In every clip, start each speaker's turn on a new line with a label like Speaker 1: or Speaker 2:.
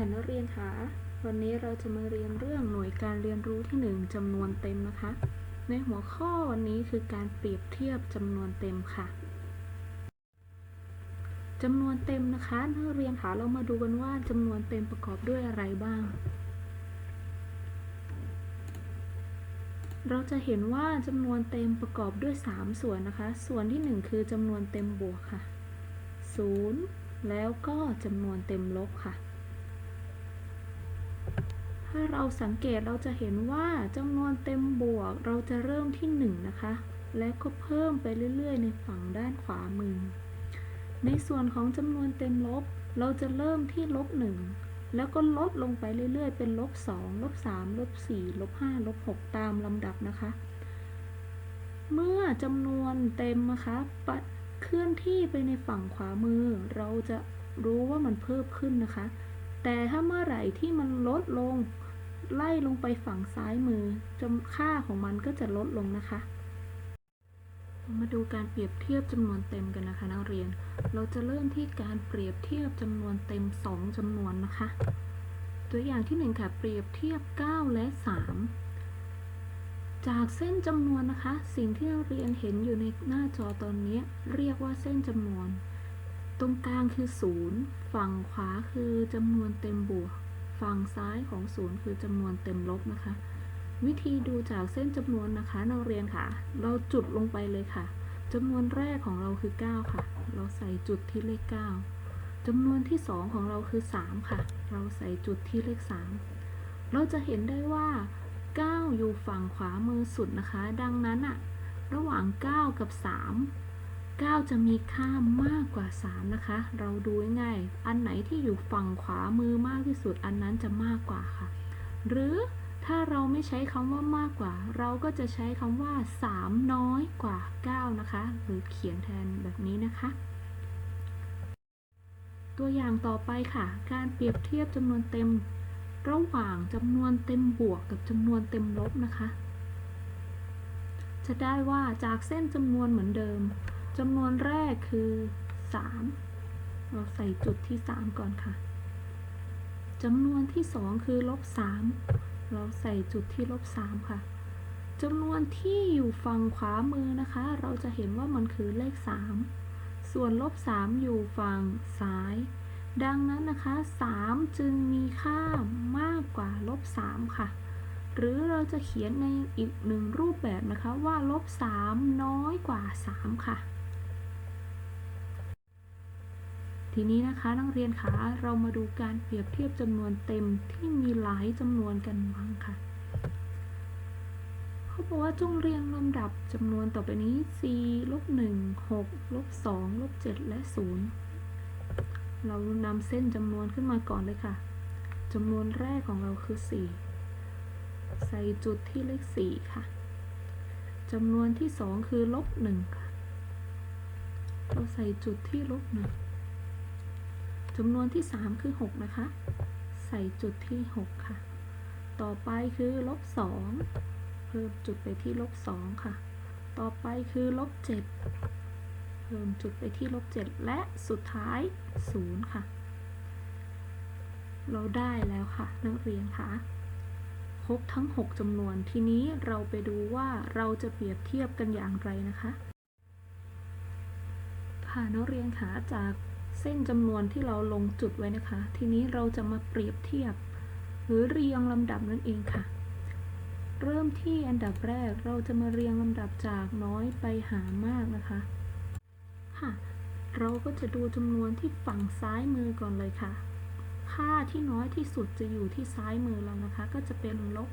Speaker 1: ค่ะนักเรียนคะวันนี้เราจะมาเรียนเรื่องหน่วยการเรียนรู้ที่ 1จำนวนเต็มนะคะ ในหัวข้อวันนี้คือการเปรียบเทียบจำนวนเต็มค่ะจำนวนเต็มนะคะนักเรียนคะเรามาดูกันว่าจำนวนเต็มประกอบด้วยอะไรบ้าง เราจะเห็นว่าจำนวนเต็มประกอบด้วย 3 ส่วนนะคะ ส่วนที่ 1 คือจำนวนเต็มบวกค่ะ 0 แล้วก็จำนวนเต็มลบค่ะ ถ้าเราสังเกตเราจะเห็นว่าจำนวนเต็มบวก เราจะเริ่มที่ 1 นะคะ และก็เพิ่มไปเรื่อย ๆ ในฝั่งด้านขวามือ ในส่วนของจำนวนเต็มลบ เราจะเริ่มที่ลบ1แล้วก็ลดลงไปเรื่อย ๆ เป็นลบ2ลบ3ลบ4ลบ5ลบ6ตามลำดับนะคะ เมื่อจำนวนเต็มนะคะเคลื่อนที่ไปในฝั่งขวามือ เราจะรู้ว่ามันเพิ่มขึ้นนะคะ แต่ถ้าเมื่อไหร่ที่มันลดลง ไล่ลงไปฝั่งซ้ายมือจำค่าของมันก็จะลดลงนะคะ มาดูการเปรียบเทียบจำนวนเต็มกันนะคะนักเรียน เราจะเริ่มที่การเปรียบเทียบจำนวนเต็ม 2จำนวนนะคะ ตัวอย่างที่ 1 ค่ะเปรียบเทียบ 9 และ 3จากเส้นจำนวนนะคะ สิ่งที่นักเรียนเห็นอยู่ในหน้าจอตอนนี้ เรียกว่าเส้นจำนวน ตรงกลางคือ 0 ฝั่งขวาคือจำนวนเต็มบวก ฝั่งซ้ายของ 0 คือจำนวนเต็มลบนะคะ วิธีดูจากเส้นจำนวนนะคะนักเรียนค่ะ เราจุดลงไปเลยค่ะจำนวนแรกของเราคือ 9 ค่ะ เราใส่จุดที่เลข 9จำนวนที่ 2 ของเราคือ 3 ค่ะ เราใส่จุดที่เลข 3 เราจะเห็นได้ว่า 9 อยู่ฝั่งขวามือสุดนะคะ ดังนั้นอะระหว่าง 9 กับ 3 9 จะมีค่ามากกว่า 3 นะคะ เราดูง่ายๆอันไหนที่อยู่ฝั่งขวามือมากที่สุดอันนั้นจะมากกว่าค่ะ หรือถ้าเราไม่ใช้คำว่ามากกว่า เราก็จะใช้คำว่า 3 น้อยกว่า 9 นะคะ หรือเขียนแทนแบบนี้นะคะ ตัวอย่างต่อไปค่ะ การเปรียบเทียบจำนวนเต็มระหว่างจำนวนเต็มบวกกับจำนวนเต็มลบนะคะ จะได้ว่าจากเส้นจำนวนเหมือนเดิม จำนวนแรกคือ3เราใส่จุดที่ 3 ก่อนค่ะจำนวนที่ 2 คือลบ3เราใส่จุดที่ลบ3ค่ะจำนวนที่อยู่ฝั่งขวามือนะคะ เราจะเห็นว่ามันคือเลข 3 ส่วนลบ 3 อยู่ฝั่งซ้าย ดังนั้นนะคะ 3 จึงมีค่ามากกว่าลบ 3 ค่ะ หรือเราจะเขียนในอีกหนึ่งรูปแบบนะคะว่าลบ 3 น้อยกว่า 3 ค่ะ ทีนี้นะคะนักเรียนคะเรามาดูการเปรียบเทียบจำนวนเต็มที่มีหลายจำนวนกันบ้างค่ะเขาบอกว่าจงเรียงลำดับจำนวนต่อไปนี้4ลบ1 6ลบ2ลบ7และ 0 เรานำเส้นจำนวนขึ้นมาก่อนเลยค่ะจำนวนแรกของเราคือ 4 ใส่จุดที่เลข 4 ค่ะจำนวนที่ 2 คือลบ1ค่ะ เราใส่จุดที่ลบ1 จำนวนที่ 3 คือ 6 นะคะ ใส่จุดที่ 6 ค่ะ ต่อไปคือลบ2เพิ่มจุดไปที่ลบ2ค่ะ ต่อไปคือลบ7เพิ่มจุดไปที่ลบ7และสุดท้าย 0 ค่ะ เราได้แล้วค่ะ นักเรียนคะครบทั้ง 6จำนวน ทีนี้เราไปดูว่าเราจะเปรียบเทียบกันอย่างไรนะคะ ค่ะนักเรียนคะจาก เส้นจำนวนที่เราลงจุดไว้นะคะ ทีนี้เราจะมาเปรียบเทียบ หรือเรียงลำดับนั่นเองค่ะ เริ่มที่อันดับแรกเราจะมาเรียงลำดับจากน้อยไปหามากนะคะค่ะ เราก็จะดูจำนวนที่ฝั่งซ้ายมือก่อนเลยค่ะ ค่าที่น้อยที่สุดจะอยู่ที่ซ้ายมือเรานะคะ ก็จะเป็นลบ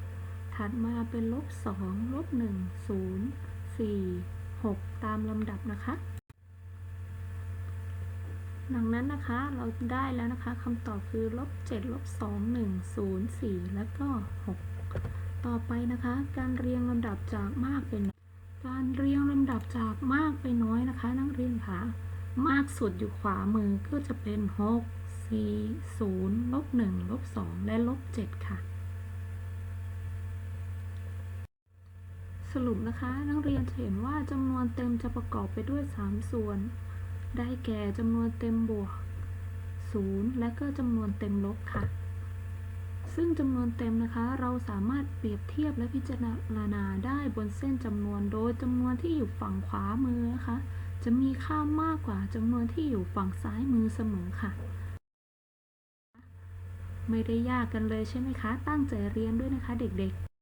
Speaker 1: 7ถัดมาเป็นลบ2ลบ1 0 4 6ตามลำดับนะคะ ดังนั้นนะคะเราได้แล้วนะคะคำตอบคือลบ7ลบ2 1 0 4 แล้วก็ 6 ต่อไปนะคะ การเรียงลำดับจากมากเป็นการเรียงลำดับจากมากไปน้อยนะคะ นักเรียนคะมากสุดอยู่ขวามือก็จะเป็น 6 4 0ลบ1ลบ2และลบ7ค่ะ สรุปนะคะ นักเรียนจะเห็นว่าจำนวนเต็มจะประกอบไปด้วย 3 ส่วน ได้แก่จำนวนเต็มบวกศูนย์และก็จำนวนเต็มลบค่ะ ซึ่งจำนวนเต็มนะคะ เราสามารถเปรียบเทียบและพิจารณาได้บนเส้นจำนวนโดยจำนวนที่อยู่ฝั่งขวามือนะคะ จะมีค่ามากกว่าจำนวนที่อยู่ฝั่งซ้ายมือเสมอค่ะ ไม่ได้ยากกันเลยใช่ไหมคะ ตั้งใจเรียนด้วยนะคะเด็กๆ